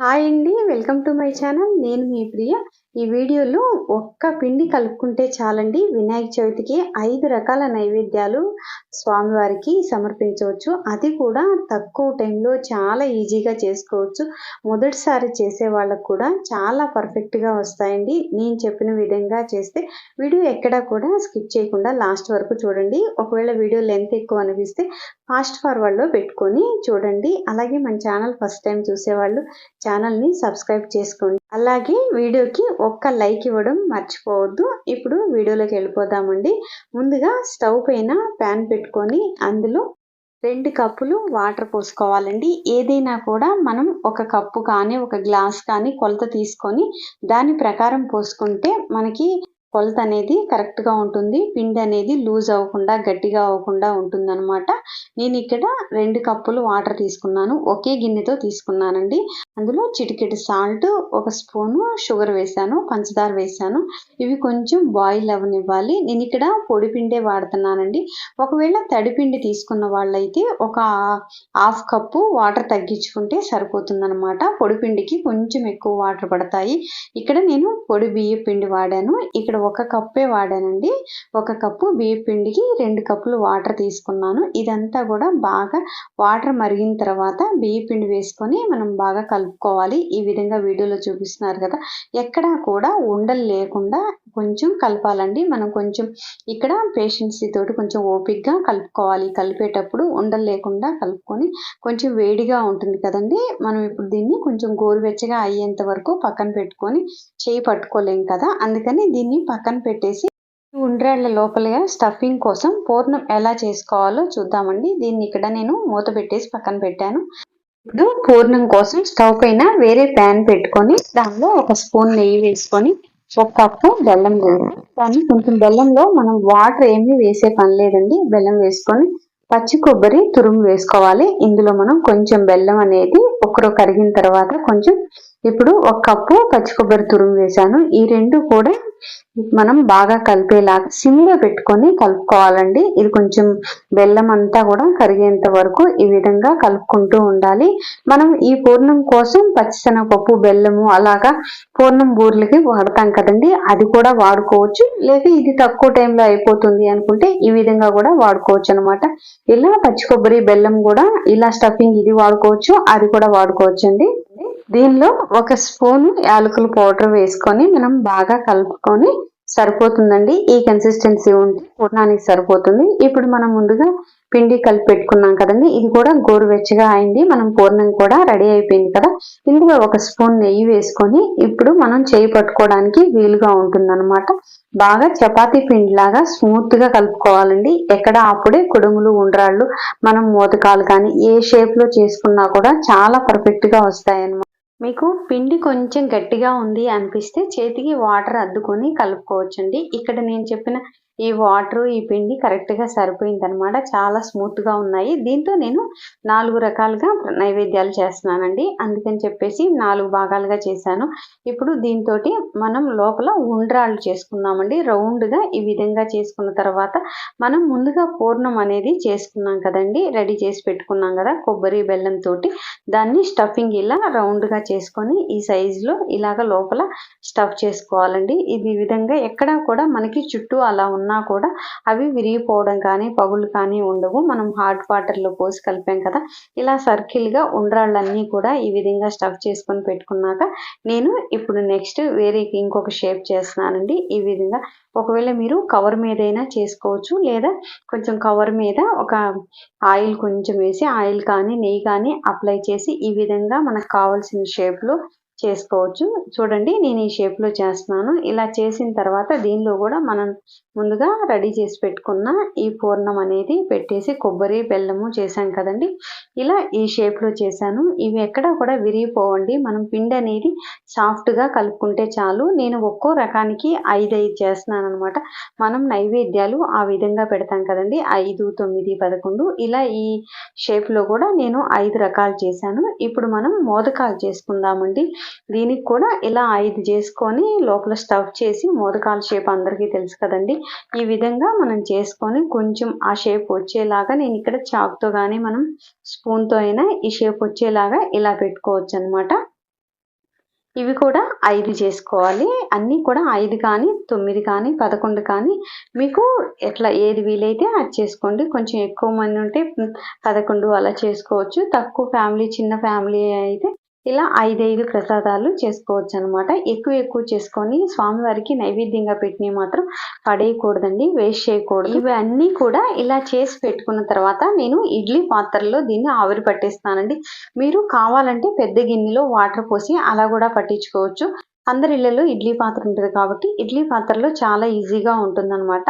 Hi అండి welcome to my channel. నేను మీ ప్రియ ఈ వీడియోలో ఒక్క పిండి కలుపుకుంటే చాలండి. వినాయక చవితికి ఐదు రకాల నైవేద్యాలు స్వామివారికి సమర్పించవచ్చు. అది కూడా తక్కువ టైంలో చాలా ఈజీగా చేసుకోవచ్చు. మొదటిసారి చేసే వాళ్ళకు కూడా చాలా పర్ఫెక్ట్గా వస్తాయండి. నేను చెప్పిన విధంగా చేస్తే వీడియో ఎక్కడా కూడా స్కిప్ చేయకుండా లాస్ట్ వరకు చూడండి. ఒకవేళ వీడియో లెంత్ ఎక్కువ అనిపిస్తే ఫాస్ట్ ఫార్వర్డ్లో పెట్టుకొని చూడండి. అలాగే మన ఛానల్ ఫస్ట్ టైం చూసేవాళ్ళు ఛానల్ని సబ్స్క్రైబ్ చేసుకోండి. అలాగే వీడియోకి ఒక్క లైక్ ఇవ్వడం మర్చిపోవద్దు. ఇప్పుడు వీడియోలోకి వెళ్ళిపోదామండి. ముందుగా స్టవ్ పైన ప్యాన్ పెట్టుకొని అందులో రెండు కప్పులు వాటర్ పోసుకోవాలండి. ఏదైనా కూడా మనం ఒక కప్పు కానీ ఒక గ్లాస్ కానీ కొలత తీసుకొని దాని ప్రకారం పోసుకుంటే మనకి కొలత అనేది కరెక్ట్గా ఉంటుంది. పిండి అనేది లూజ్ అవ్వకుండా గట్టిగా అవ్వకుండా ఉంటుందన్నమాట. నేను ఇక్కడ రెండు కప్పులు వాటర్ తీసుకున్నాను. ఒకే గిన్నెతో తీసుకున్నానండి. అందులో చిటికెడు సాల్ట్ ఒక స్పూను షుగర్ వేశాను పంచదార వేశాను. ఇవి కొంచెం బాయిల్ అవ్వనివ్వాలి నేను ఇక్కడ పొడి పిండే వాడుతున్నానండి. ఒకవేళ తడిపిండి తీసుకున్న వాళ్ళైతే ఒక హాఫ్ కప్పు వాటర్ తగ్గించుకుంటే సరిపోతుందనమాట పొడి పిండికి కొంచెం ఎక్కువ వాటర్ పడతాయి. ఇక్కడ నేను పొడి బియ్య పిండి వాడాను. ఇక్కడ ఒక కప్పే వాడానండి. ఒక కప్పు బియ్య పిండికి రెండు కప్పులు వాటర్ తీసుకున్నాను. ఇదంతా కూడా బాగా వాటర్ మరిగిన తర్వాత బియ్య పిండి వేసుకొని మనం బాగా కలుపుకోవాలి. ఈ విధంగా వీడియోలో చూపిస్తున్నారు కదా. ఎక్కడా కూడా ఉండలు లేకుండా కొంచెం కలపాలండి. మనం కొంచెం ఇక్కడ పేషెన్సీ తోటి కొంచెం ఓపిక్గా కలుపుకోవాలి. కలిపేటప్పుడు ఉండలు లేకుండా కలుపుకొని కొంచెం వేడిగా ఉంటుంది కదండి. మనం ఇప్పుడు దీన్ని కొంచెం గోరువెచ్చగా అయ్యేంత వరకు పక్కన పెట్టుకొని చేయి పట్టుకోలేం కదా. అందుకని దీన్ని పక్కన పెట్టేసి ఉండ్రాళ్ళ లోపలగా స్టఫింగ్ కోసం పూర్ణం ఎలా చేసుకోవాలో చూద్దామండి. దీన్ని ఇక్కడ నేను మూత పెట్టేసి పక్కన పెట్టాను. ఇప్పుడు పూర్ణం కోసం స్టవ్ పైన వేరే ప్యాన్ పెట్టుకొని దానిలో ఒక స్పూన్ నెయ్యి వేసుకొని ఒక కప్పు బెల్లం వేయాలి కానీ కొంచెం బెల్లంలో మనం వాటర్ ఏమీ వేసే పని లేదండి. బెల్లం వేసుకొని పచ్చి కొబ్బరి తురుము వేసుకోవాలి. ఇందులో మనం కొంచెం బెల్లం అనేది ఒకరు కరిగిన తర్వాత కొంచెం ఇప్పుడు ఒక కప్పు పచ్చి కొబ్బరి తురుము వేసాను ఈ రెండు కూడా మనం బాగా కలిపేలాగా సిమ్లో పెట్టుకొని కలుపుకోవాలండి. ఇది కొంచెం బెల్లం అంతా కూడా కరిగేంత వరకు ఈ విధంగా కలుపుకుంటూ ఉండాలి. మనం ఈ పూర్ణం కోసం పచ్చిశనగపప్పు బెల్లము అలాగా పూర్ణం బూర్లకి వాడతాం కదండి. అది కూడా వాడుకోవచ్చు. లేదా ఇది తక్కువ టైంలో అయిపోతుంది అనుకుంటే ఈ విధంగా కూడా వాడుకోవచ్చు అనమాట ఇలా పచ్చి కొబ్బరి బెల్లం కూడా ఇలా స్టఫింగ్ ఇది వాడుకోవచ్చు అది కూడా వాడుకోవచ్చు అండి దీనిలో ఒక స్పూన్ యాలకుల పౌడర్ వేసుకొని మనం బాగా కలుపుకొని సరిపోతుందండి. ఈ కన్సిస్టెన్సీ ఉంటే పూర్ణానికి సరిపోతుంది. ఇప్పుడు మనం ముందుగా పిండి కలిపి పెట్టుకున్నాం కదండి. ఇది కూడా గోరువెచ్చగా అయింది. మనం పూర్ణం కూడా రెడీ అయిపోయింది కదా. ఇందులో ఒక స్పూన్ నెయ్యి వేసుకొని ఇప్పుడు మనం చేయి పట్టుకోవడానికి వీలుగా ఉంటుందన్నమాట. బాగా చపాతీ పిండిలాగా స్మూత్గా కలుపుకోవాలండి. ఎక్కడ అప్పుడే కుడుములు ఉండ్రాళ్ళు మనం మోదకాలు కానీ ఏ షేప్లో చేసుకున్నా కూడా చాలా పర్ఫెక్ట్గా వస్తాయన్నమాట. మీకు పిండి కొంచెం గట్టిగా ఉంది అనిపిస్తే చేతికి వాటర్ అద్దుకొని కలుపుకోవచ్చండి. ఇక్కడ నేను చెప్పిన ఈ వాటర్ ఈ పిండి కరెక్ట్గా సరిపోయింది అనమాట చాలా స్మూత్గా ఉన్నాయి. దీంతో నేను నాలుగు రకాలుగా నైవేద్యాలు చేస్తున్నానండి. అందుకని చెప్పేసి నాలుగు భాగాలుగా చేశాను. ఇప్పుడు దీంతో మనం లోపల ఉండ్రాళ్ళు చేసుకున్నామండి. రౌండ్గా ఈ విధంగా చేసుకున్న తర్వాత మనం ముందుగా పూర్ణం అనేది చేసుకున్నాం కదండి. రెడీ చేసి పెట్టుకున్నాం కదా కొబ్బరి బెల్లంతో దాన్ని స్టఫింగ్ ఇలా రౌండ్గా చేసుకొని ఈ సైజులో ఇలాగ లోపల స్టఫ్ చేసుకోవాలండి. ఇది విధంగా ఎక్కడా కూడా మనకి చుట్టూ అలా ఉన్నా కూడా అవి విరిగిపోవడం కానీ పగులు కానీ ఉండవు. మనం హాట్ వాటర్లో పోసి కలిపాం కదా ఇలా సర్కిల్గా ఉండ్రాళ్ళన్నీ కూడా ఈ విధంగా స్టఫ్ చేసుకొని పెట్టుకున్నాక నేను ఇప్పుడు నెక్స్ట్ వేరే ఇంకొక షేప్ చేస్తున్నానండి. ఈ విధంగా ఒకవేళ మీరు కవర్ మీదైనా చేసుకోవచ్చు లేదా కొంచెం కవర్ మీద ఒక ఆయిల్ కొంచెం వేసి ఆయిల్ కానీ నెయ్యి కానీ అప్లై చేసి ఈ విధంగా మనకు కావాల్సిన షేప్లో చేసుకోవచ్చు. చూడండి నేను ఈ షేప్లో చేస్తున్నాను. ఇలా చేసిన తర్వాత దీనిలో కూడా మనం ముందుగా రెడీ చేసి పెట్టుకున్న ఈ పూర్ణం అనేది పెట్టేసి కొబ్బరి బెల్లము చేశాం కదండి. ఇలా ఈ షేప్లో చేశాను. ఇవి ఎక్కడ కూడా విరిగిపోవండి. మనం పిండి అనేది సాఫ్ట్గా కలుపుకుంటే చాలు. నేను ఒక్కో రకానికి ఐదు ఐదు చేస్తున్నాను అనమాట మనం నైవేద్యాలు ఆ విధంగా పెడతాం కదండి. ఐదు తొమ్మిది పదకొండు. ఇలా ఈ షేప్లో కూడా నేను ఐదు రకాలు చేశాను. ఇప్పుడు మనం మోదకాలు చేసుకుందామండి. దీనికి కూడా ఇలా ఐదు చేసుకొని లోపల స్టవ్ చేసి మోదకాల షేప్ అందరికీ తెలుసు కదండి. ఈ విధంగా మనం చేసుకొని కొంచెం ఆ షేప్ వచ్చేలాగా నేను ఇక్కడ చాక్తో కానీ మనం స్పూన్తో అయినా ఈ షేప్ వచ్చేలాగా ఇలా పెట్టుకోవచ్చు అనమాట ఇవి కూడా ఐదు చేసుకోవాలి. అన్నీ కూడా ఐదు కానీ తొమ్మిది కానీ పదకొండు కానీ మీకు ఎట్లా ఏది వీలైతే అది చేసుకోండి. కొంచెం ఎక్కువ మంది ఉంటే పదకొండు అలా చేసుకోవచ్చు. తక్కువ ఫ్యామిలీ చిన్న ఫ్యామిలీ అయితే ఇలా ఐదైదు ప్రసాదాలు చేసుకోవచ్చు అనమాట ఎక్కువ ఎక్కువ చేసుకొని స్వామివారికి నైవేద్యంగా పెట్టినవి మాత్రం పడేయకూడదండి వేస్ట్ చేయకూడదు. ఇవి అన్నీ కూడా ఇలా చేసి పెట్టుకున్న తర్వాత నేను ఇడ్లీ పాత్రలో దీన్ని ఆవిరి పట్టేస్తానండి. మీరు కావాలంటే పెద్ద గిన్నెలో వాటర్ పోసి అలా కూడా పట్టించుకోవచ్చు. అందరి ఇళ్ళలో ఇడ్లీ పాత్ర ఉంటుంది కాబట్టి ఇడ్లీ పాత్రలో చాలా ఈజీగా ఉంటుందన్నమాట.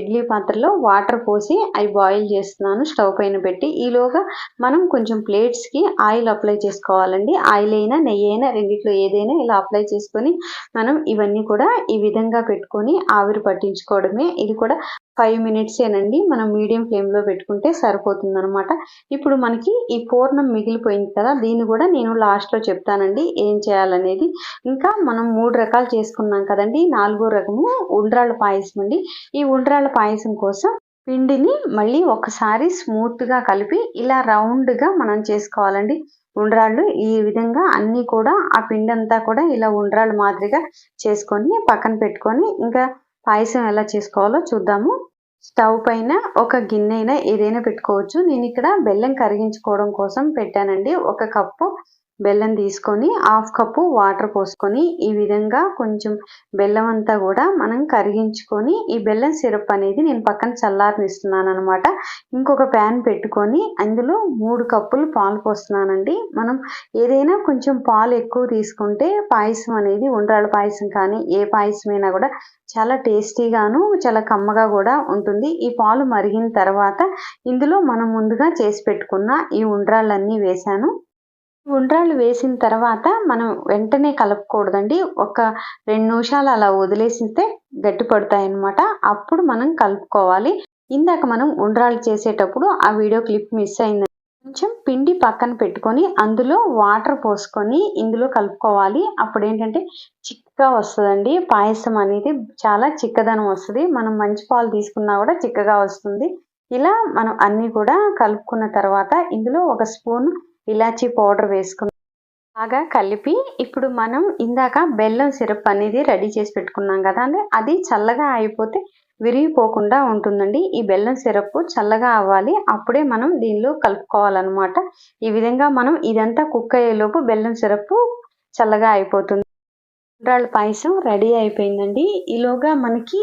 ఇడ్లీ పాత్రలో వాటర్ పోసి అవి బాయిల్ చేస్తున్నాను స్టవ్ పైన పెట్టి. ఈలోగా మనం కొంచెం ప్లేట్స్కి ఆయిల్ అప్లై చేసుకోవాలండి. ఆయిల్ అయినా నెయ్యి అయినా రెండిట్లో ఏదైనా ఇలా అప్లై చేసుకొని మనం ఇవన్నీ కూడా ఈ విధంగా పెట్టుకొని ఆవిరి పట్టించుకోవడమే. ఇది కూడా ఫైవ్ మినిట్సేనండి మనం మీడియం ఫ్లేమ్లో పెట్టుకుంటే సరిపోతుంది అనమాట ఇప్పుడు మనకి ఈ పూర్ణం మిగిలిపోయింది కదా దీన్ని కూడా నేను లాస్ట్లో చెప్తానండి ఏం చేయాలనేది. ఇంకా మనం మూడు రకాలు చేసుకున్నాం కదండి నాలుగో రకము ఉండ్రాళ్ళ పాయసం అండి. ఈ ఉండ్రాళ్ళ పాయసం కోసం పిండిని మళ్ళీ ఒకసారి స్మూత్గా కలిపి ఇలా రౌండ్గా మనం చేసుకోవాలండి. ఉండ్రాళ్ళు ఈ విధంగా అన్నీ కూడా ఆ పిండి అంతా కూడా ఇలా ఉండ్రాళ్ళు మాదిరిగా చేసుకొని పక్కన పెట్టుకొని ఇంకా పాయసం ఎలా చేసుకోవాలో చూద్దాము. స్టవ్ పైన ఒక గిన్నె అయినా ఏదైనా పెట్టుకోవచ్చు. నేను ఇక్కడ బెల్లం కరిగించుకోవడం కోసం పెట్టానండి. ఒక కప్పు బెల్లం తీసుకొని హాఫ్ కప్పు వాటర్ పోసుకొని ఈ విధంగా కొంచెం బెల్లం అంతా కూడా మనం కరిగించుకొని ఈ బెల్లం సిరప్ అనేది నేను పక్కన చల్లారనిస్తున్నాను అనమాట ఇంకొక ప్యాన్ పెట్టుకొని అందులో మూడు కప్పులు పాలు పోస్తున్నానండి. మనం ఏదైనా కొంచెం పాలు ఎక్కువ తీసుకుంటే పాయసం అనేది ఉండ్రాళ్ళ పాయసం కానీ ఏ పాయసమైనా కూడా చాలా టేస్టీగాను చాలా కమ్మగా కూడా ఉంటుంది. ఈ పాలు మరిగిన తర్వాత ఇందులో మనం ముందుగా చేసి పెట్టుకున్న ఈ ఉండ్రాళ్ళన్నీ వేసాను ఉండ్రాళ్ళు వేసిన తర్వాత మనం వెంటనే కలపకూడదండి. ఒక రెండు నిమిషాలు అలా వదిలేసితే గట్టి పడతాయి అన్నమాట అప్పుడు మనం కలుపుకోవాలి. ఇందాక మనం ఉండ్రాళ్ళు చేసేటప్పుడు ఆ వీడియో క్లిప్ మిస్ అయింది కొంచెం పిండి పక్కన పెట్టుకొని అందులో వాటర్ పోసుకొని ఇందులో కలుపుకోవాలి. అప్పుడు ఏంటంటే చిక్కగా వస్తుందండి. పాయసం అనేది చాలా చిక్కదనం వస్తుంది. మనం మంచి పాలు తీసుకున్నా కూడా చిక్కగా వస్తుంది. ఇలా మనం అన్నీ కూడా కలుపుకున్న తర్వాత ఇందులో ఒక స్పూన్ ఇలాచీ పౌడర్ వేసుకుని బాగా కలిపి ఇప్పుడు మనం ఇందాక బెల్లం సిరప్ అనేది రెడీ చేసి పెట్టుకున్నాం కదా అండి. అది చల్లగా అయిపోతే విరిగిపోకుండా ఉంటుందండి. ఈ బెల్లం సిరప్ చల్లగా అవ్వాలి. అప్పుడే మనం దీనిలో కలుపుకోవాలన్నమాట. ఈ విధంగా మనం ఇదంతా కుక్ అయ్యేలోపు బెల్లం సిరప్ చల్లగా అయిపోతుంది. ఉండ్రాళ్ళ పాయసం రెడీ అయిపోయిందండి. ఈలోగా మనకి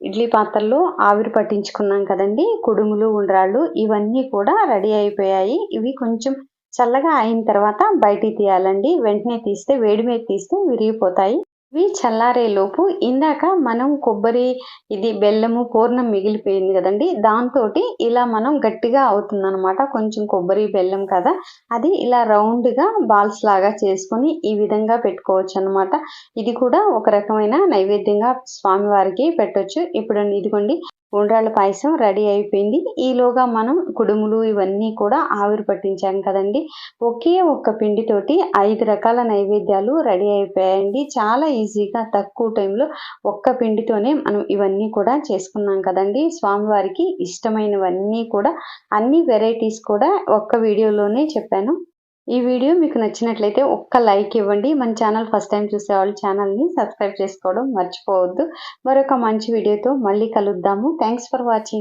ఇడ్లీ పాత్రలో ఆవిరి పట్టించుకున్నాం కదండి కుడుములు ఉండ్రాళ్ళు ఇవన్నీ కూడా రెడీ అయిపోయాయి. ఇవి కొంచెం చల్లగా అయిన తర్వాత బయటికి తీయాలండి. వెంటనే తీస్తే వేడి మీద తీస్తే విరిగిపోతాయి. ఇవి చల్లారేలోపు ఇందాక మనం కొబ్బరి ఇది బెల్లము పూర్ణం మిగిలిపోయింది కదండి. దాంతో ఇలా మనం గట్టిగా అవుతుందనమాట కొంచెం కొబ్బరి బెల్లం కదా. అది ఇలా రౌండ్గా బాల్స్ లాగా చేసుకొని ఈ విధంగా పెట్టుకోవచ్చు అనమాట ఇది కూడా ఒక రకమైన నైవేద్యంగా స్వామివారికి పెట్టొచ్చు. ఇప్పుడు ఇదిగోండి ఉండ్రాళ్ళ పాయసం రెడీ అయిపోయింది. ఈలోగా మనం కుడుములు ఇవన్నీ కూడా ఆవిరి పట్టించాం కదండి. ఒకే ఒక్క పిండితోటి ఐదు రకాల నైవేద్యాలు రెడీ అయిపోయాయండి. చాలా ఈజీగా తక్కువ టైంలో ఒక్క పిండితోనే మనం ఇవన్నీ కూడా చేసుకున్నాం కదండి. స్వామివారికి ఇష్టమైనవన్నీ కూడా అన్ని వెరైటీస్ కూడా ఒక్క వీడియోలోనే చెప్పాను. ఈ వీడియో మీకు నచ్చినట్లయితే ఒక్క లైక్ ఇవ్వండి. మన ఛానల్ ఫస్ట్ టైం చూసే వాళ్ళు ఛానల్ని సబ్స్క్రైబ్ చేసుకోవడం మర్చిపోవద్దు. మరొక మంచి వీడియోతో మళ్ళీ కలుద్దాము. Thanks for watching